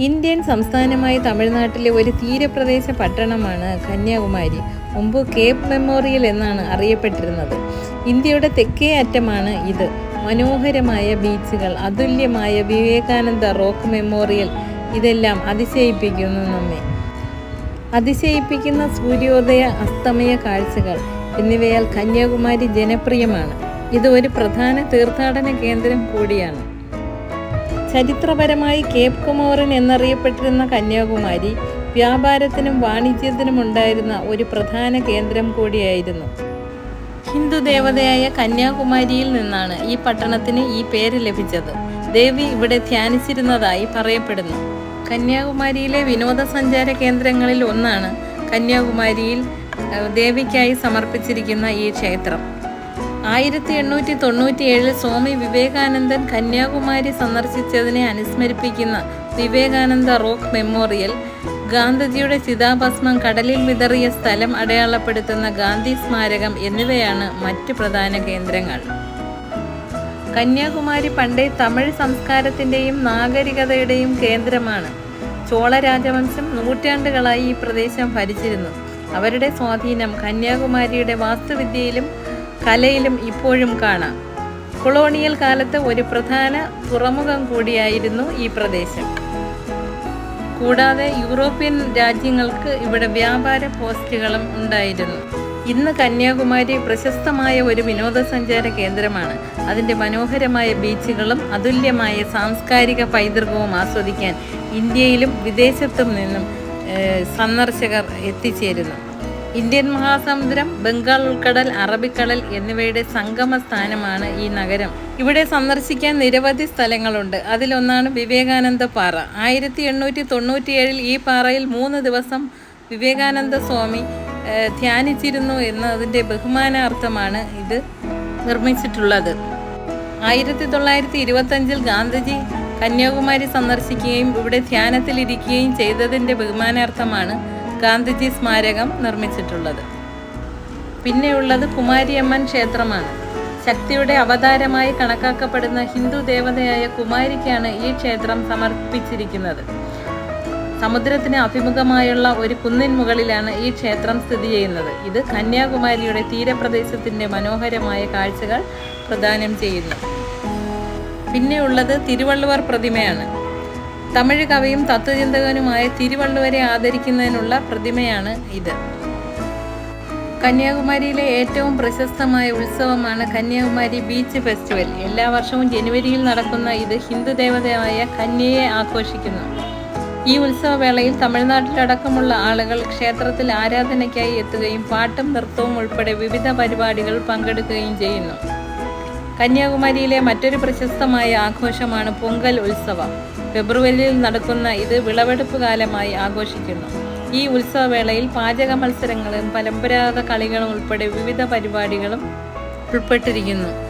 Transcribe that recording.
Indian സംസ്ഥാനമായ തമിഴ്നാട്ടിലെ ഒരു തീരപ്രദേശ പട്ടണമാണ് കന്യാകുമാരി മുമ്പ് കേപ്പ് മെമ്മോറിയൽ എന്നാണ് അറിയപ്പെട്ടിരുന്നത്. ഇന്ത്യയുടെ തെക്കേ അറ്റമാണ് ഇത്. മനോഹരമായ ബീച്ചുകൾ അതുല്യമായ വിവേകാനന്ദ റോക്ക് മെമ്മോറിയൽ ഇതെല്ലാം അതിശയിപ്പിക്കുന്നു നമ്മെ. അതിശയിപ്പിക്കുന്ന സൂര്യോദയ അസ്തമയ കാഴ്ചകൾ എന്നിവയാൽ കന്യാകുമാരി ജനപ്രിയമാണ്. ഇത് ഒരു പ്രധാന തീർത്ഥാടന കേന്ദ്രം കൂടിയാണ്. ചരിത്രപരമായി കേപ്പ് കുമോറിൻ എന്നറിയപ്പെട്ടിരുന്ന കന്യാകുമാരി വ്യാപാരത്തിനും വാണിജ്യത്തിനും ഉണ്ടായിരുന്ന ഒരു പ്രധാന കേന്ദ്രം കൂടിയായിരുന്നു. ഹിന്ദു ദേവതയായ കന്യാകുമാരിയിൽ നിന്നാണ് ഈ പട്ടണത്തിന് ഈ പേര് ലഭിച്ചത്. ദേവി ഇവിടെ ധ്യാനിച്ചിരുന്നതായി പറയപ്പെടുന്നു. കന്യാകുമാരിയിലെ വിനോദസഞ്ചാര കേന്ദ്രങ്ങളിൽ ഒന്നാണ് കന്യാകുമാരിയിൽ ദേവിക്കായി സമർപ്പിച്ചിരിക്കുന്ന ഈ ക്ഷേത്രം. ആയിരത്തി എണ്ണൂറ്റി തൊണ്ണൂറ്റിയേഴിൽ സ്വാമി വിവേകാനന്ദൻ കന്യാകുമാരി സന്ദർശിച്ചതിനെ അനുസ്മരിപ്പിക്കുന്ന വിവേകാനന്ദ റോക്ക് മെമ്മോറിയൽ ഗാന്ധിജിയുടെ ചിതാഭസ്മം കടലിൽ വിതറിയ സ്ഥലം അടയാളപ്പെടുത്തുന്ന ഗാന്ധി സ്മാരകം എന്നിവയാണ് മറ്റ് പ്രധാന കേന്ദ്രങ്ങൾ. കന്യാകുമാരി പണ്ടേ തമിഴ് സംസ്കാരത്തിന്റെയും നാഗരികതയുടെയും കേന്ദ്രമാണ്. ചോള രാജവംശം നൂറ്റാണ്ടുകളായി ഈ പ്രദേശം ഭരിച്ചിരുന്നു. അവരുടെ സ്വാധീനം കന്യാകുമാരിയുടെ വാസ്തുവിദ്യയിലും കലയിലും ഇപ്പോഴും കാണാം. കൊളോണിയൽ കാലത്ത് ഒരു പ്രധാന തുറമുഖം കൂടിയായിരുന്നു ഈ പ്രദേശം. കൂടാതെ യൂറോപ്യൻ രാജ്യങ്ങൾക്ക് ഇവിടെ വ്യാപാര പോസ്റ്റുകളും ഉണ്ടായിരുന്നു. ഇന്ന് കന്യാകുമാരി പ്രശസ്തമായ ഒരു വിനോദസഞ്ചാര കേന്ദ്രമാണ്. അതിന്റെ മനോഹരമായ ബീച്ചുകളും അതുല്യമായ സാംസ്കാരിക പൈതൃകവും ആസ്വദിക്കാൻ ഇന്ത്യയിലും വിദേശത്തും നിന്നും സന്ദർശകർ എത്തിച്ചേരുന്നു. ഇന്ത്യൻ മഹാസമുദ്രം ബംഗാൾ ഉൾക്കടൽ അറബിക്കടൽ എന്നിവയുടെ സംഗമ സ്ഥാനമാണ് ഈ നഗരം. ഇവിടെ സന്ദർശിക്കാൻ നിരവധി സ്ഥലങ്ങളുണ്ട്. അതിലൊന്നാണ് വിവേകാനന്ദ പാറ. ആയിരത്തി എണ്ണൂറ്റി തൊണ്ണൂറ്റിയേഴിൽ ഈ പാറയിൽ മൂന്ന് ദിവസം വിവേകാനന്ദ സ്വാമി ധ്യാനിച്ചിരുന്നു എന്നതിന്റെ ബഹുമാനാർത്ഥമാണ് ഇത് നിർമ്മിച്ചിട്ടുള്ളത്. ആയിരത്തി തൊള്ളായിരത്തി ഇരുപത്തഞ്ചിൽ ഗാന്ധിജി കന്യാകുമാരി സന്ദർശിക്കുകയും ഇവിടെ ധ്യാനത്തിലിരിക്കുകയും ചെയ്തതിന്റെ ബഹുമാനാർത്ഥമാണ് ഗാന്ധിജി സ്മാരകം നിർമ്മിച്ചിട്ടുള്ളത്. പിന്നെയുള്ളത് കുമാരിയമ്മൻ ക്ഷേത്രമാണ്. ശക്തിയുടെ അവതാരമായി കണക്കാക്കപ്പെടുന്ന ഹിന്ദു ദേവതയായ കുമാരിക്കാണ് ഈ ക്ഷേത്രം സമർപ്പിച്ചിരിക്കുന്നത്. സമുദ്രത്തിന് അഭിമുഖമായുള്ള ഒരു കുന്നിൻ മുകളിലാണ് ഈ ക്ഷേത്രം സ്ഥിതി ചെയ്യുന്നത്. ഇത് കന്യാകുമാരിയുടെ തീരപ്രദേശത്തിന്റെ മനോഹരമായ കാഴ്ചകൾ പ്രദാനം ചെയ്യുന്നു. പിന്നെയുള്ളത് തിരുവള്ളുവർ പ്രതിമയാണ്. തമിഴ് കവിയും തത്വചിന്തകനുമായ തിരുവള്ളുവരെ ആദരിക്കുന്നതിനുള്ള പ്രതിമയാണ് ഇത്. കന്യാകുമാരിയിലെ ഏറ്റവും പ്രശസ്തമായ ഉത്സവമാണ് കന്യാകുമാരി ബീച്ച് ഫെസ്റ്റിവൽ. എല്ലാ വർഷവും ജനുവരിയിൽ നടക്കുന്ന ഇത് ഹിന്ദു ദേവതയായ കന്യയെ ആഘോഷിക്കുന്നു. ഈ ഉത്സവവേളയിൽ തമിഴ്നാട്ടിലടക്കമുള്ള ആളുകൾ ക്ഷേത്രത്തിൽ ആരാധനയ്ക്കായി എത്തുകയും പാട്ടും നൃത്തവും ഉൾപ്പെടെ വിവിധ പരിപാടികൾ പങ്കെടുക്കുകയും ചെയ്യുന്നു. കന്യാകുമാരിയിലെ മറ്റൊരു പ്രശസ്തമായ ആഘോഷമാണ് പൊങ്കൽ ഉത്സവം. ഫെബ്രുവരിയിൽ നടക്കുന്ന ഇത് വിളവെടുപ്പ് കാലമായി ആഘോഷിക്കുന്നു. ഈ ഉത്സവവേളയിൽ പാചക മത്സരങ്ങളും പരമ്പരാഗത കളികളും ഉൾപ്പെടെ വിവിധ പരിപാടികളും ഉൾപ്പെട്ടിരിക്കുന്നു.